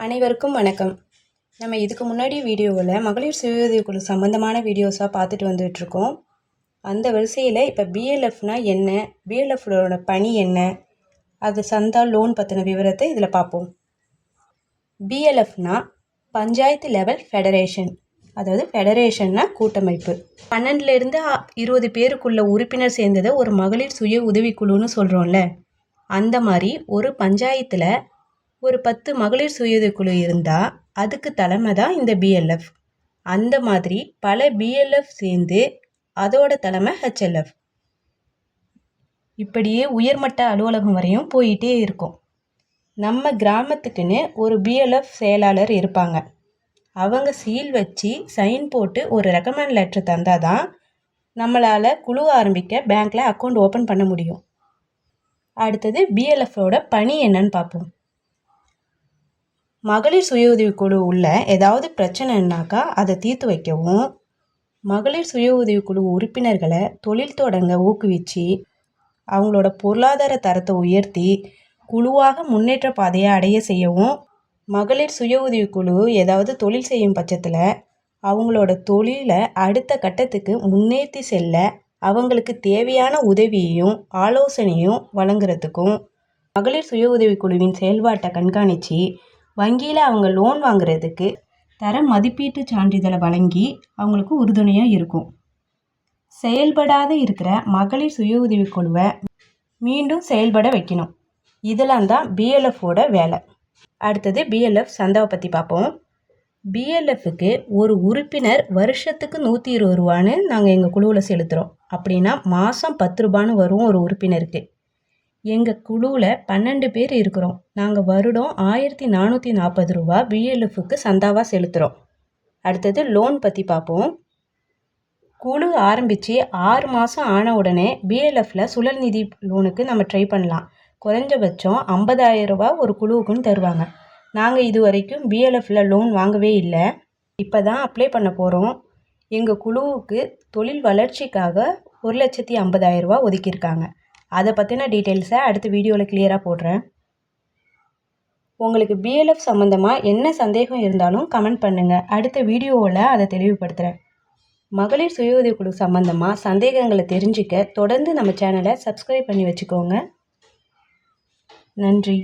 அனைவருக்கும் வணக்கம். நம்ம இதுக்கு முன்னாடி வீடியோவில் மகளிர் சுய குழு சம்மந்தமான வீடியோஸாக பார்த்துட்டு வந்துகிட்ருக்கோம் அந்த வரிசையில் இப்போ பிஎல்எஃப்னா என்ன? பிஎல்எஃப்லோட பணி என்ன? அது சந்தா லோன் பற்றின விவரத்தை இதில் பார்ப்போம். பிஎல்எஃப்னா பஞ்சாயத்து லெவல் ஃபெடரேஷன். அதாவது ஃபெடரேஷன்னா கூட்டமைப்பு. பன்னெண்டுலேருந்து இருபது பேருக்குள்ள உறுப்பினர் சேர்ந்ததை ஒரு மகளிர் சுய உதவிக்குழுன்னு சொல்கிறோம்ல அந்த மாதிரி ஒரு பஞ்சாயத்தில் ஒரு பத்து மகளிர் சுயது குழு இருந்தால் அதுக்கு தலைமை தான் இந்த பிஎல்எஃப் அந்த மாதிரி பல பிஎல்எஃப் சேர்ந்து அதோட தலைமை ஹெச்எல்எஃப் இப்படியே உயர்மட்ட அலுவலகம் வரையும் போயிட்டே இருக்கும். நம்ம கிராமத்துக்குன்னு ஒரு பிஎல்எஃப் செயலாளர் இருப்பாங்க. அவங்க சீல் வச்சு சைன் போட்டு ஒரு ரெக்கமெண்ட் லெட்டர் தந்தால் தான் நம்மளால் குழு ஆரம்பிக்க பேங்க்கில் அக்கௌண்ட் ஓப்பன் பண்ண முடியும். அடுத்தது பிஎல்எஃபோட பணி என்னன்னு பார்ப்போம். மகளிர் சுய உதவிக்குழு உள்ள ஏதாவது பிரச்சனைனாக்கா அதை தீர்த்து வைக்கவும். மகளிர் சுய உதவிக்குழு உறுப்பினர்களை தொழில் தொடங்க ஊக்குவிச்சு அவங்களோட பொருளாதார தரத்தை உயர்த்தி குழுவாக முன்னேற்ற பாதையை அடைய செய்யவும் மகளிர் சுய உதவிக்குழு ஏதாவது தொழில் செய்யும் பட்சத்தில் அவங்களோட தொழிலை அடுத்த கட்டத்துக்கு முன்னேற்றி செல்ல அவங்களுக்கு தேவையான உதவியையும் ஆலோசனையும் வழங்குறதுக்கும் மகளிர் சுய உதவிக்குழுவின் செயல்பாட்டை கண்காணித்து வங்கியில் அவங்க லோன் வாங்குறதுக்கு தர மதிப்பீட்டு சான்றிதழை வழங்கி அவங்களுக்கு உறுதுணையாக இருக்கும். செயல்படாத இருக்கிற மகளிர் சுய உதவி குழுவை மீண்டும் செயல்பட வைக்கணும். இதெல்லாம் தான் பிஎல்எஃபோட வேலை. அடுத்தது பிஎல்எஃப் சந்தாவை பற்றி பார்ப்போம். பிஎல்எஃப்க்கு ஒரு உறுப்பினர் வருஷத்துக்கு நூற்றி இருபது ரூபான்னு நாங்கள் எங்கள் குழுவில் செலுத்துகிறோம் அப்படின்னா மாதம் பத்து ரூபான்னு வரும் ஒரு உறுப்பினருக்கு. எங்கள் குழுவில் பன்னெண்டு பேர் இருக்கிறோம். நாங்கள் வருடம் ஆயிரத்தி நானூற்றி நாற்பது ரூபா பிஎல்எஃப்க்கு சந்தாவாக செலுத்துகிறோம் அடுத்தது லோன் பற்றி பார்ப்போம் குழு ஆரம்பித்து ஆறு மாதம் ஆன உடனே பிஎல்எஃப்பில் சுழல் நிதி லோனுக்கு நம்ம ட்ரை பண்ணலாம். குறைஞ்சபட்சம் ஐம்பதாயிரம் ரூபா ஒரு குழுவுக்குன்னு தருவாங்க. நாங்கள் இது வரைக்கும் பிஎல்எஃப்பில் லோன் வாங்கவே இல்லை. இப்போ தான் அப்ளை பண்ண போகிறோம் எங்கள் குழுவுக்கு தொழில் வளர்ச்சிக்காக ஒரு லட்சத்தி ஐம்பதாயிரரூபா ஒதுக்கியிருக்காங்க. அதை பற்றின டீட்டெயில்ஸை அடுத்த வீடியோவில் கிளியராக போடுறேன். உங்களுக்கு பிஎல்எஃப் சம்மந்தமாக என்ன சந்தேகம் இருந்தாலும் கமெண்ட் பண்ணுங்கள் அடுத்த வீடியோவில் அதை தெளிவுபடுத்துகிறேன் மகளிர் சுய உதவிக்குழு சம்மந்தமாக சந்தேகங்களை தெரிஞ்சுக்க தொடர்ந்து நம்ம சேனலை சப்ஸ்கிரைப் பண்ணி வச்சுக்கோங்க. நன்றி.